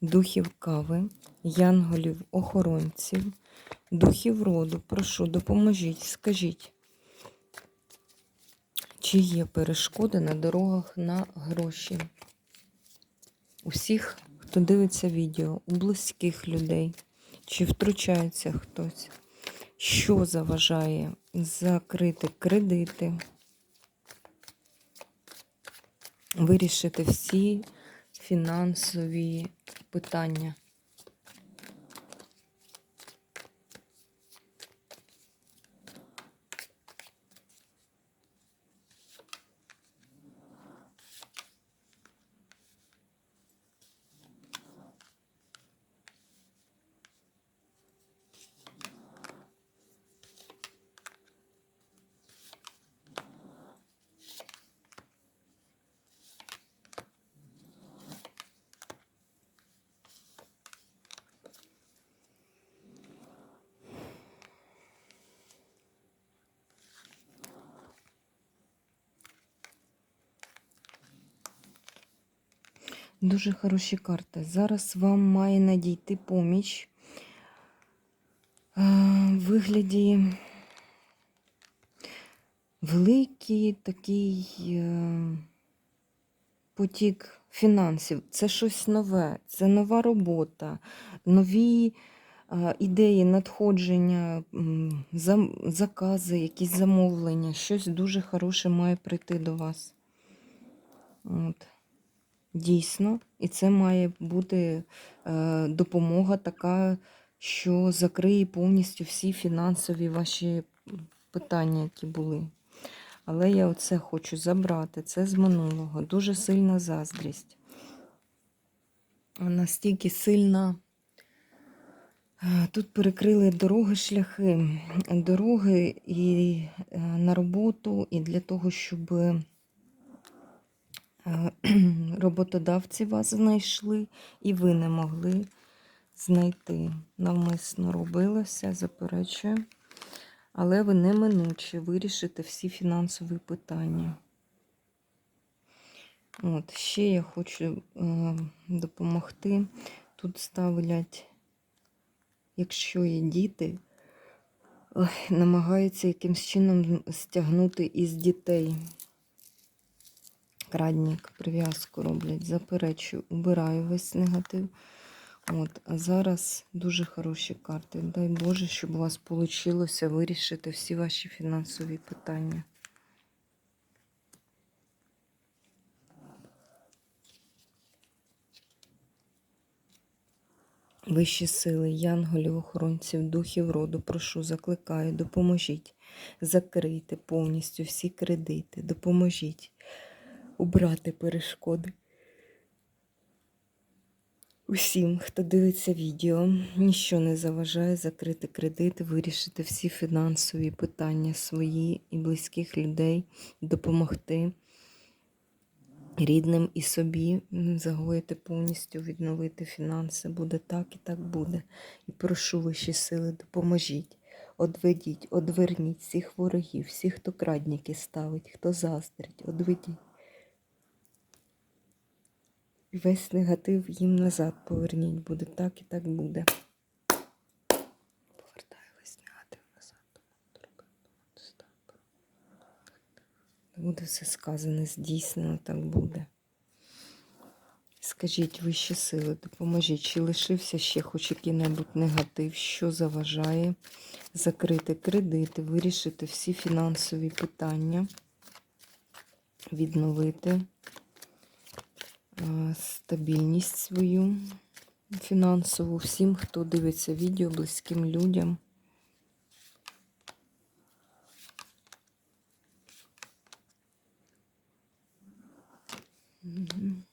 духів кави, янголів, охоронців, духів роду. Прошу, допоможіть, скажіть, чи є перешкоди на дорогах на гроші? Усіх, хто дивиться відео, у близьких людей, чи втручається хтось, що заважає закрити кредити, вирішити всі фінансові питання. Дуже хороші карти. Зараз вам має надійти поміч е, в вигляді великий такий е, потік фінансів. Це щось нове, це нова робота, нові е, ідеї, надходження, закази, якісь замовлення. Щось дуже хороше має прийти до вас. От. Дійсно, і це має бути е, допомога така, що закриє повністю всі фінансові ваші питання, які були. Але я оце хочу забрати. Це з минулого. Дуже сильна заздрість. Настільки сильна. Е, Тут перекрили дороги, шляхи, дороги і е, на роботу, і для того, щоб роботодавці вас знайшли, і ви не могли знайти. Навмисно робилося, заперечую. Але ви неминуче вирішите всі фінансові питання. От, ще я хочу е, допомогти. Тут ставлять, якщо є діти, намагаються якимсь чином стягнути із дітей. Крадник, прив'язку роблять, заперечую, убираю весь негатив. От, а зараз дуже хороші карти. Дай Боже, щоб у вас вийшло вирішити всі ваші фінансові питання. Вищі сили, янголів, охоронців, духів роду, прошу, закликаю, допоможіть, закрийте повністю всі кредити, допоможіть убрати перешкоди. Усім, хто дивиться відео, ніщо не заважає закрити кредит, вирішити всі фінансові питання свої і близьких людей, допомогти рідним і собі загоїти повністю, відновити фінанси. Буде так і так буде. І прошу вищі сили, допоможіть. Одведіть, одверніть всіх ворогів, всіх, хто крадники ставить, хто заздрить, одведіть. І весь негатив їм назад поверніть. Буде так і так буде. Повертаю весь негатив назад. Буде все сказане, здійснено, так буде. Скажіть вищі сили, допоможіть, чи лишився ще хоч який-небудь негатив, що заважає закрити кредити, вирішити всі фінансові питання, відновити стабільність свою фінансову всім, хто дивиться відео, близьким людям. Мгм.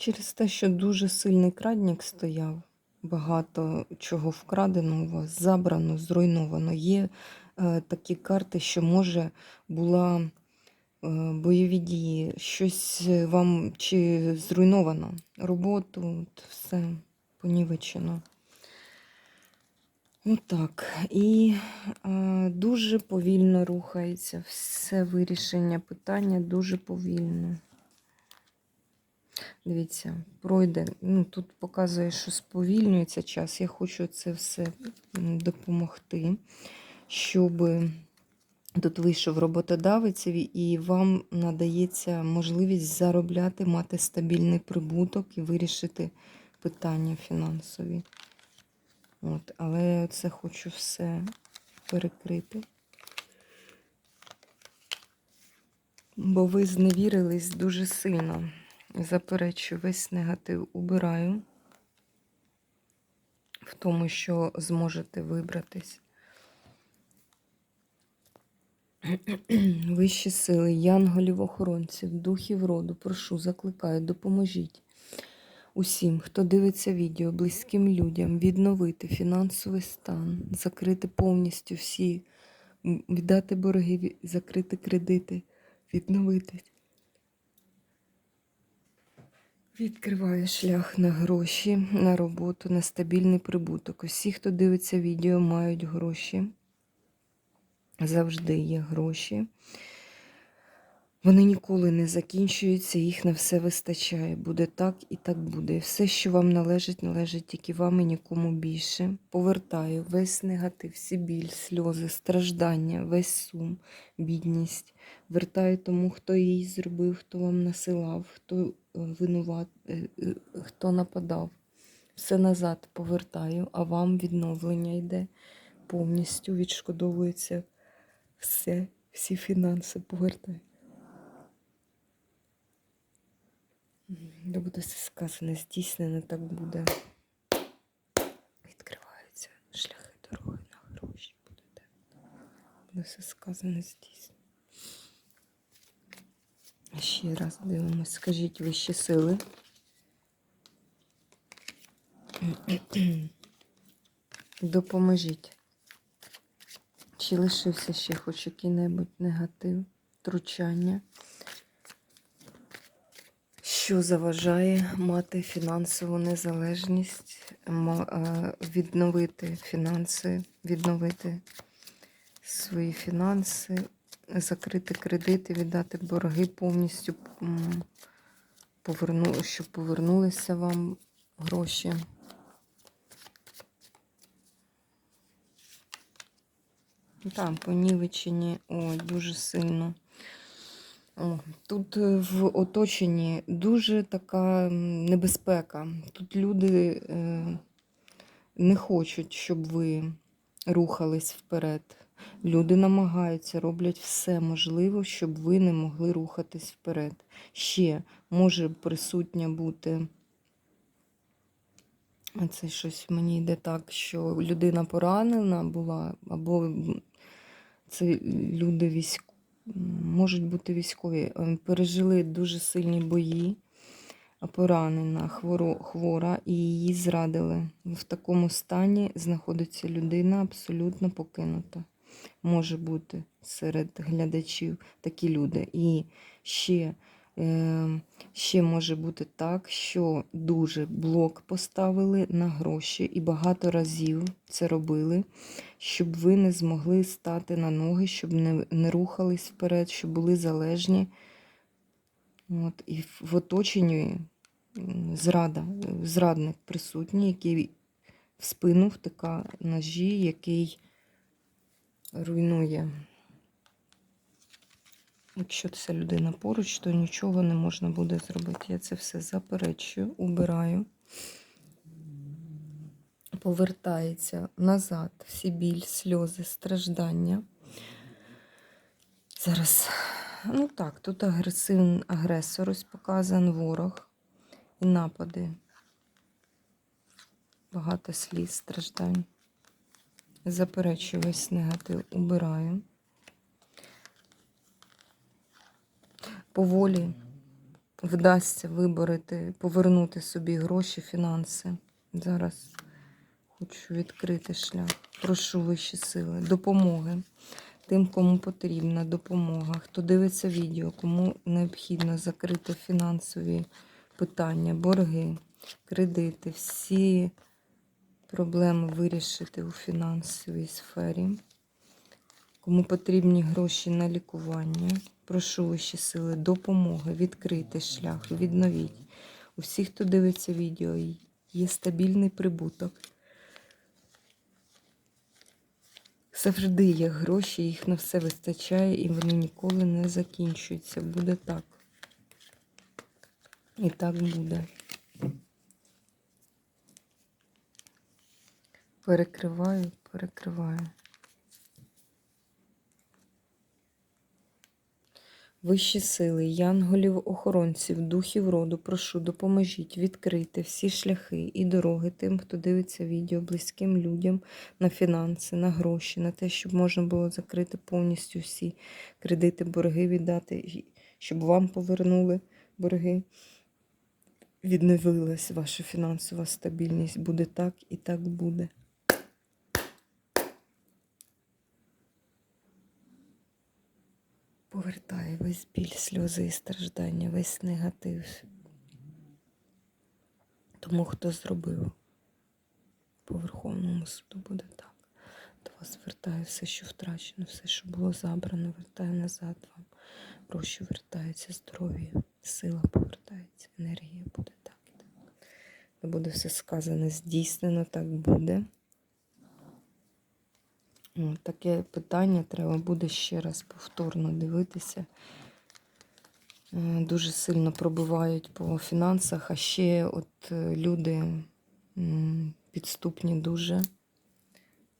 Через те, що дуже сильний крадник стояв, багато чого вкрадено у вас, забрано, зруйновано. Є е, такі карти, що може була е, бойові дії, щось е, вам чи зруйновано, роботу, от все понівечено. Отак. І е, дуже повільно рухається все вирішення питання дуже повільно. Дивіться, пройде. Ну, тут показує, що сповільнюється час. Я хочу це все допомогти, щоб тут вийшов роботодавець, і вам надається можливість заробляти, мати стабільний прибуток і вирішити питання фінансові. От, але це хочу все перекрити. Бо ви зневірились дуже сильно. Заперечую, весь негатив убираю в тому, що зможете вибратись. Вищі сили, янголів, охоронців, духів роду, прошу, закликаю, допоможіть усім, хто дивиться відео, близьким людям, відновити фінансовий стан, закрити повністю всі, віддати борги, закрити кредити, відновитись. Відкриваю шлях на гроші, на роботу, на стабільний прибуток. Усі, хто дивиться відео, мають гроші. Завжди є гроші. Вони ніколи не закінчуються, їх на все вистачає. Буде так і так буде. Все, що вам належить, належить тільки вам і нікому більше. Повертаю весь негатив, всі біль, сльози, страждання, весь сум, бідність. Вертаю тому, хто її зробив, хто вам насилав, хто е, винуват, е, е, хто нападав. Все назад повертаю, а вам відновлення йде. Повністю відшкодовується все, всі фінанси повертаю. Де буде все сказане, здійснено, так буде. Відкриваються шляхи дороги на гроші. Буде. Буде все сказане, здійснено. Ще раз дивимось. Скажіть вищі сили. Допоможіть. Чи лишився ще хоч який-небудь негатив, втручання? Що заважає мати фінансову незалежність, е, відновити фінанси, відновити свої фінанси, закрити кредити, віддати борги повністю, поверну, щоб повернулися вам гроші. Так, понівечені, ой, дуже сильно. Тут е, в оточенні дуже така небезпека. Тут люди е, не хочуть, щоб ви рухались вперед. Люди намагаються, роблять все можливе, щоб ви не могли рухатись вперед. Ще може присутня бути. Це щось мені йде так, що людина поранена була, або це люди військові можуть бути військові, е, пережили дуже сильні бої, поранена, хворо, хвора, і її зрадили. В такому стані знаходиться людина абсолютно покинута. Може бути серед глядачів такі люди. І ще, е, ще може бути так, що дуже блок поставили на гроші і багато разів це робили щоб ви не змогли стати на ноги, щоб не, не рухались вперед, щоб були залежні. От, І в, оточенні зрада, зрадник присутній, який в спину втика ножі, який руйнує. Якщо ця людина поруч, то нічого не можна буде зробити. Я це все заперечую, убираю повертається назад, всі біль, сльози, страждання. Зараз, ну так, тут агресивний агресор ось показан ворог і напади. Багато сліз, страждань. Заперечую весь негатив, убираю. Поволі, вдасться виборити, повернути собі гроші, фінанси. Зараз хочу відкрити шлях. Прошу вищі сили, допомоги тим, кому потрібна допомога. Хто дивиться відео, кому необхідно закрити фінансові питання, борги, кредити, всі проблеми вирішити у фінансовій сфері. Кому потрібні гроші на лікування, прошу вищі сили, допомоги, відкрити шлях, відновіть. У всіх, хто дивиться відео, є стабільний прибуток. Завжди є гроші, їх на все вистачає, і вони ніколи не закінчуються. Буде так. І так буде. Перекриваю, перекриваю. Вищі сили, янголів, охоронців, духів роду, прошу, допоможіть відкрити всі шляхи і дороги тим, хто дивиться відео, близьким людям на фінанси, на гроші, на те, щоб можна було закрити повністю всі кредити, борги віддати, щоб вам повернули борги. Відновилась ваша фінансова стабільність. Буде так і так буде. Повертає весь біль, сльози і страждання, весь негатив. Тому хто зробив по Верховному суду буде так. До вас вертає все, що втрачено, все, що було забрано, вертає назад вам. Гроші вертаються, здоров'я, сила повертається, енергія буде так. і так. Буде все сказане, здійснено, так буде. Таке питання треба буде ще раз повторно дивитися. Е, Дуже сильно пробивають по фінансах, а ще от е, люди підступні дуже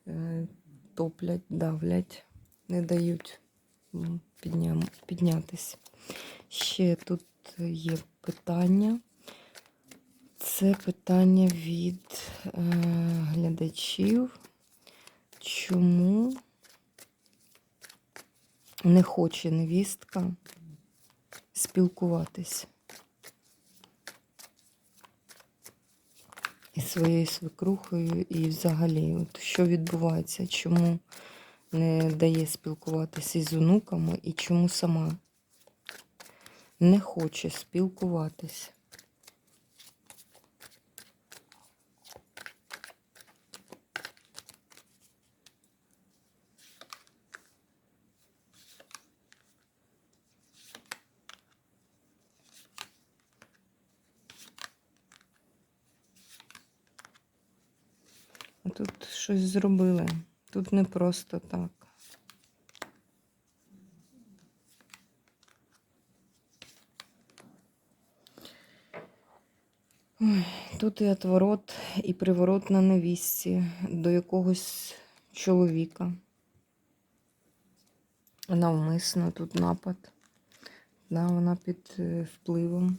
е, топлять, давлять, не дають м, підням, піднятись. Ще тут є питання. Це питання від глядачів. Чому не хоче невістка спілкуватись із своєю свекрухою і взагалі, от що відбувається, чому не дає спілкуватися із онуками і чому сама не хоче спілкуватись? Тут щось зробили. Тут не просто так. Тут і отворот, і приворот на невістці до якогось чоловіка. Навмисно тут напад. Да, вона під е, впливом.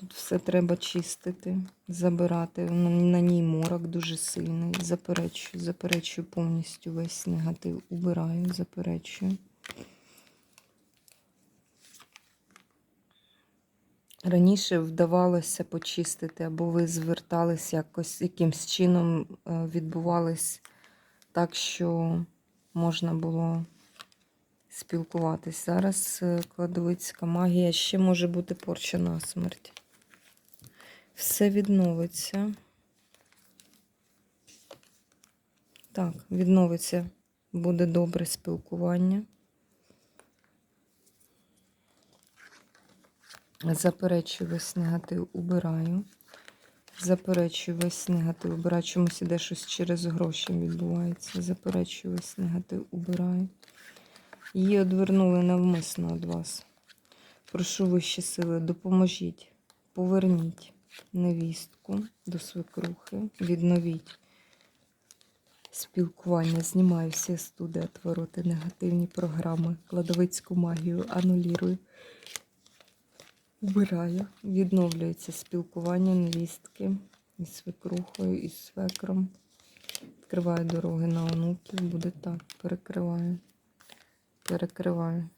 Тут все треба чистити, забирати. На, на ній морок дуже сильний. Заперечую, заперечую повністю весь негатив. Убираю, заперечую. Раніше вдавалося почистити, або ви звертались якось якимсь чином е, відбувались так, що можна було спілкуватись. Зараз е, кладовицька магія ще може бути порча на смерть. Все відновиться. Так, відновиться, буде добре спілкування. Заперечую весь негатив, убираю. Заперечую весь негатив, убираю. Чомусь іде щось через гроші відбувається. Заперечую весь негатив, убираю. Її одвернули навмисно від вас. Прошу вищі сили, допоможіть, поверніть невістку до свекрухи, відновіть спілкування, знімаю всі студи, отвороти, негативні програми, кладовицьку магію, анулірую. Убираю, відновлюється спілкування невістки із свекрухою, із свекром. Відкриваю дороги на онуків, буде так, перекриваю, перекриваю.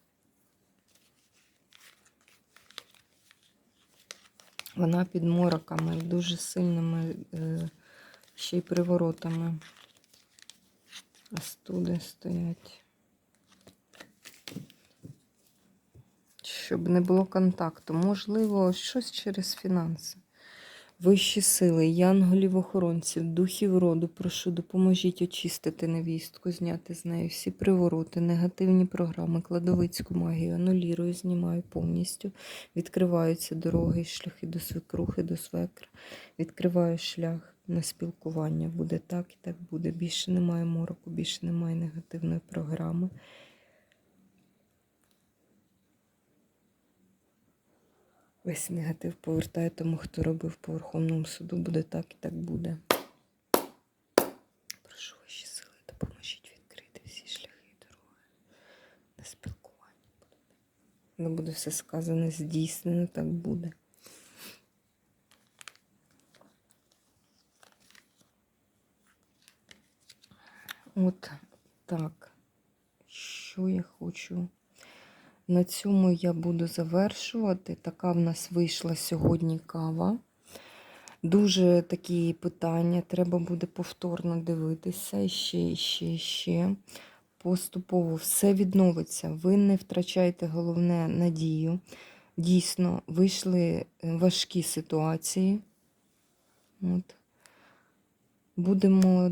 Вона під мороками, дуже сильними е, ще й приворотами. Астуди стоять. Щоб не було контакту. Можливо, щось через фінанси. Вищі сили, янголів охоронців, духів роду, прошу, допоможіть очистити невістку, зняти з неї всі привороти, негативні програми, кладовицьку магію, анулірую, знімаю повністю. Відкриваються дороги і шляхи до свекрухи, до свекра. Відкриваю шлях на спілкування. Буде так і так буде. Більше немає мороку, більше немає негативної програми. Весь негатив повертає тому, хто робив по Верховному суду. Буде так і так буде. Прошу ваші сили, допоможіть відкрити всі шляхи і дороги на спілкування. Не буде все сказане, здійснено, так буде. От так. Що я хочу? На цьому я буду завершувати. Така в нас вийшла сьогодні кава. Дуже такі питання. Треба буде повторно дивитися ще, ще, ще. Поступово все відновиться. Ви не втрачайте головне надію. Дійсно, вийшли е, важкі ситуації. От. Будемо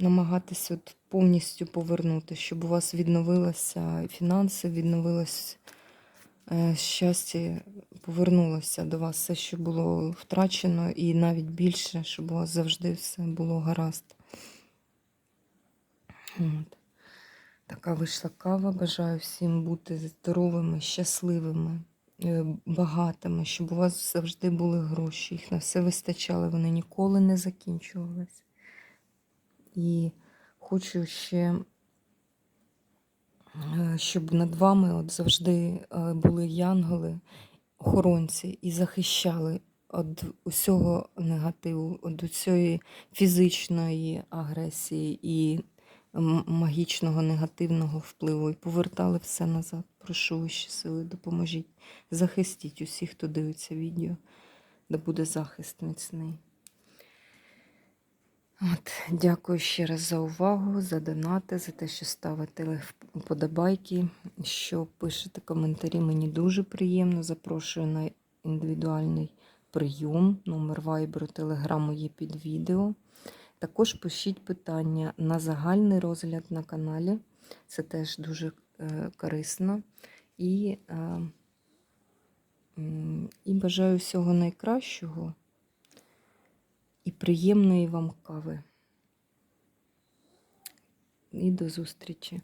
м, намагатися от повністю повернути, щоб у вас відновилося фінанси, відновилось е, щастя, повернулося до вас все, що було втрачено, і навіть більше, щоб у вас завжди все було гаразд. От. Така вийшла кава. Бажаю всім бути здоровими, щасливими, е, багатими, щоб у вас завжди були гроші. Їх на все вистачало, вони ніколи не закінчувалися. І хочу ще, е, щоб над вами от завжди е, були янголи, охоронці і захищали від усього негативу, від усієї фізичної агресії і магічного негативного впливу. І повертали все назад. Прошу вищі сили, допоможіть. Захистіть усіх, хто дивиться відео, де буде захист міцний. От, дякую ще раз за увагу, за донати, за те, що ставите вподобайки, що пишете коментарі. Мені дуже приємно. Запрошую на індивідуальний прийом. Номер вайберу, телеграму є під відео. Також пишіть питання на загальний розгляд на каналі. Це теж дуже е, корисно. І, е, і бажаю всього найкращого і приємної вам кави. І до зустрічі!